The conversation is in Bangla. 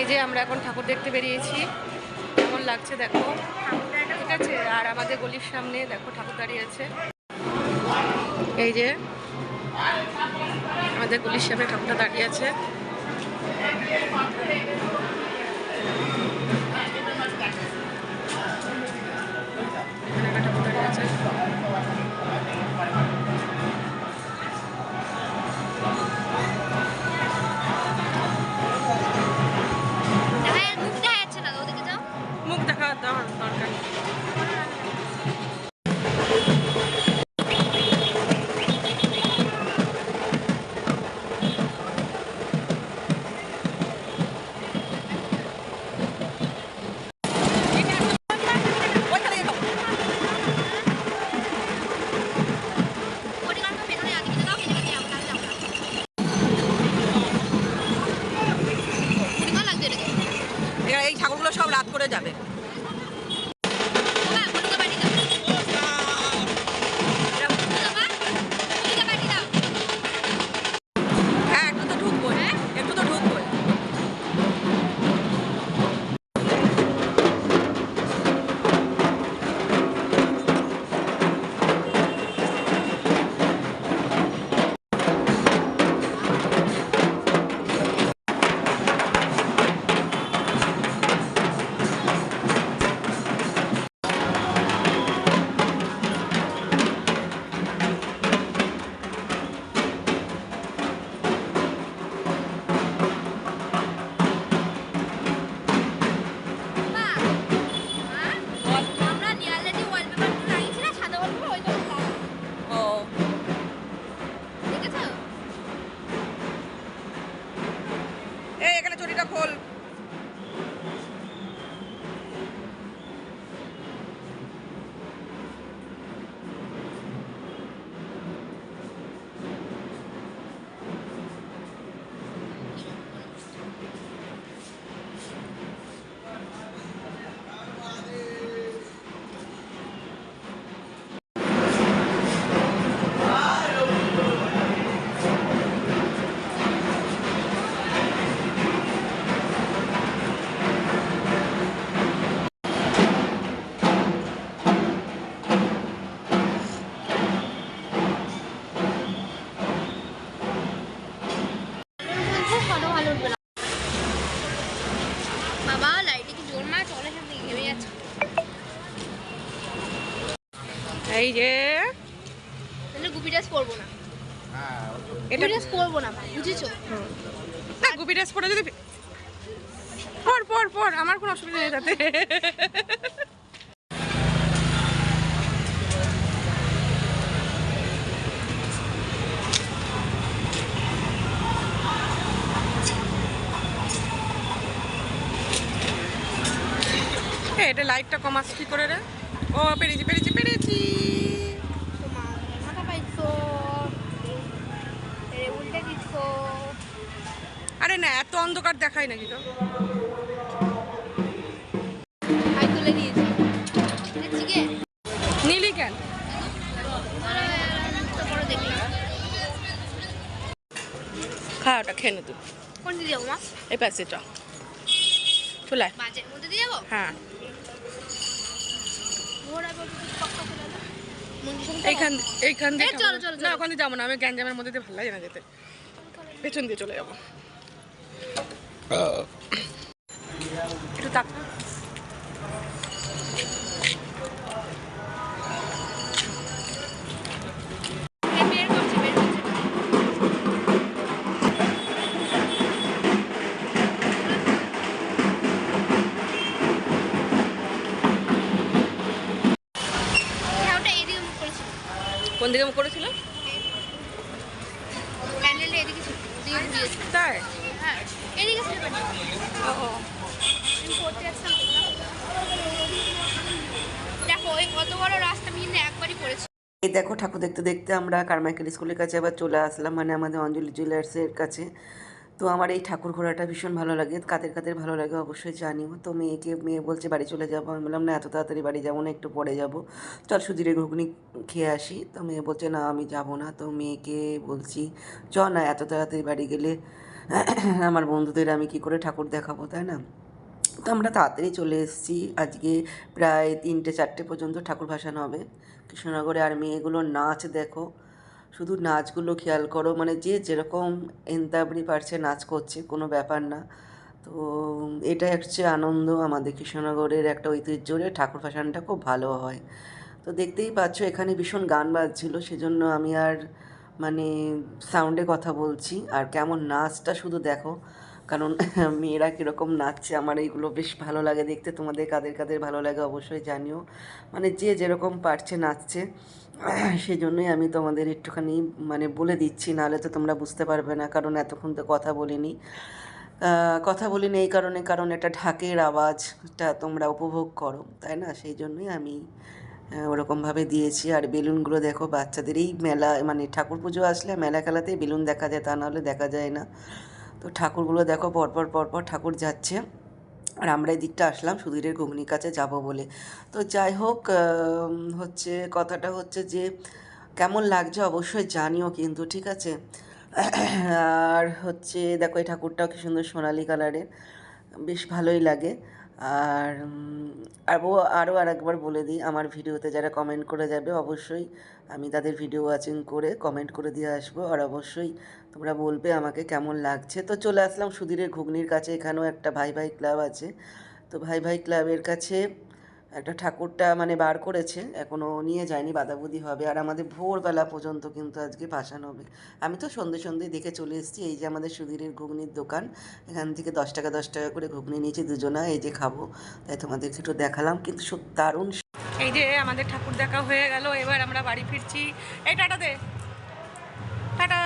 এই যে আমরা এখন ঠাকুর দেখতে বেরিয়েছি। কেমন লাগছে দেখো? ঠিক আছে? আর আমাদের গলির সামনে দেখো ঠাকুর দাঁড়িয়ে আছে। এই যে আমাদের গলির সামনে ঠাকুরটা দাঁড়িয়ে আছে। ঠাকুর দাঁড়িয়ে আছে। উঠবে না বাবা লাইটে কি জোর ঘেমে যাচ্ছে। এই যে। তাহলে গুপি ড্রেস পরবো না। এটা গুপি ড্রেস পরবো না ভাই বুঝেছ? না গুপি ড্রেস পরে যদি পর পর পর আমার কোনো অসুবিধা নেই তাতে। এটা লাইটটা কমাস কি করে রে? ও পেরেছি পেরেছি পেরেছি। আরে না এত অন্ধকার দেখাই নাকি তো? নীলি কেন? খা ওটা খেয়ে নে তুই। কোন দিয়ে যাব মা? এই প্যাসেটা চুলায়। মাঝের মধ্যে দিয়ে যাব? হ্যাঁ। এইখান এইখান দিয়ে চলো, চলো, না। ওখানে যাব না আমি গ্যাঞ্জামের মধ্যে দিয়ে ভালো লাগে না যেতে পেছন দিয়ে চলে যাব। একটু তাক কিন্তু একবারই পড়েছি। এই দেখো ঠাকুর দেখতে দেখতে আমরা কারমাইকেল স্কুলের কাছে আবার চলে আসলাম মানে আমাদের অঞ্জলি জুয়েলার্সের কাছে। তো আমার এই ঠাকুর ঘোরাটা ভীষণ ভালো লাগে। কাদের কাদের ভালো লাগে অবশ্যই জানিও। তো মেয়েকে, মেয়ে বলছে, বাড়ি চলে যাব। আমি বললাম, না, এত তাড়াতাড়ি বাড়ি যাব না, একটু পরে যাব। চল সুজিরে ঘুগনি খেয়ে আসি। তো মেয়ে বলছে, না, আমি যাব না। তো মেয়েকে বলছি চ না, এত তাড়াতাড়ি বাড়ি গেলে আমার বন্ধুদের আমি কি করে ঠাকুর দেখাবো, তাই না? তো আমরা তাড়াতাড়ি চলে এসেছি। আজকে প্রায় তিনটে, চারটে পর্যন্ত ঠাকুর ভাসানো হবে। কৃষ্ণনগরে আর মেয়েগুলোর নাচ দেখো। শুধু নাচগুলো খেয়াল করো মানে যে যেরকম এন্তাবড়ি পারছে নাচ করছে, কোনো ব্যাপার না। তো এটা হচ্ছে আনন্দ আমাদের কৃষ্ণনগরের একটা ঐতিহ্যরে, ঠাকুর ভাসানটা খুব ভালো হয়। তো দেখতেই পাচ্ছ এখানে ভীষণ গান বাজছিল, সেজন্য আমি আর মানে সাউন্ডে কথা বলছি। আর কেমন নাচটা শুধু দেখো কারণ মেয়েরা কীরকম নাচছে, আমার এইগুলো বেশ ভালো লাগে দেখতে। তোমাদের কাদের কাদের ভালো লাগে অবশ্যই জানিও। মানে যে যেরকম পারছে নাচছে সেই জন্যই আমি তোমাদের একটুখানি মানে বলে দিচ্ছি, নাহলে তো তোমরা বুঝতে পারবে না, কারণ এতক্ষণ তো কথা বলিনি। কথা বলিনি এই কারণে, কারণ এটা ঢাকের আওয়াজটা তোমরা উপভোগ করো, তাই না? সেই জন্যই আমি ওরকমভাবে দিয়েছি। আর বেলুনগুলো দেখো বাচ্চাদের এই মেলা মানে ঠাকুর পুজো আসলে মেলা খেলাতেই বেলুন দেখা যায়, তা নাহলে দেখা যায় না। তো ঠাকুরগুলো দেখো পরপর পরপর ঠাকুর যাচ্ছে। আর আমরা এই দিকটা আসলাম সুধীরের ঘুগনির কাছে যাব বলে। তো যাই হোক হচ্ছে কথাটা হচ্ছে যে, কেমন লাগছে অবশ্যই জানিও কিন্তু, ঠিক আছে? আর হচ্ছে দেখো এই ঠাকুরটাও কি সুন্দর সোনালি কালারের, বেশ ভালোই লাগে। আর আরও আরও আর একবার বলে দিই, আমার ভিডিওতে যারা কমেন্ট করে যাবে, অবশ্যই আমি তাদের ভিডিও ওয়াচিং করে কমেন্ট করে দিয়ে আসব। আর অবশ্যই তোমরা বলবে আমাকে কেমন লাগছে। তো চলে আসলাম সুধীরের ঘুগনির কাছে। এখানেও একটা ভাই ভাই ক্লাব আছে। তো ভাই ভাই ক্লাবের কাছে একটা ঠাকুরটা মানে বার করেছে এখনও নিয়ে যায়নি বাদাবুদি হবে। আর আমাদের ভোরবেলা পর্যন্ত কিন্তু আজকে ভাসান হবে। আমি তো সন্ধে সন্ধে দেখে চলে এসেছি, এই যে আমাদের সুধীরের ঘুগনির দোকান, এখান থেকে দশ টাকা দশ টাকা করে ঘুগনি নিয়েছি দুজনা, এই যে খাব। তাই তোমাদেরকে একটু দেখালাম, কিন্তু সব দারুণ এই যে আমাদের ঠাকুর দেখা হয়ে গেল, এবার আমরা বাড়ি ফিরছি। এই টাটা দে। টাটা।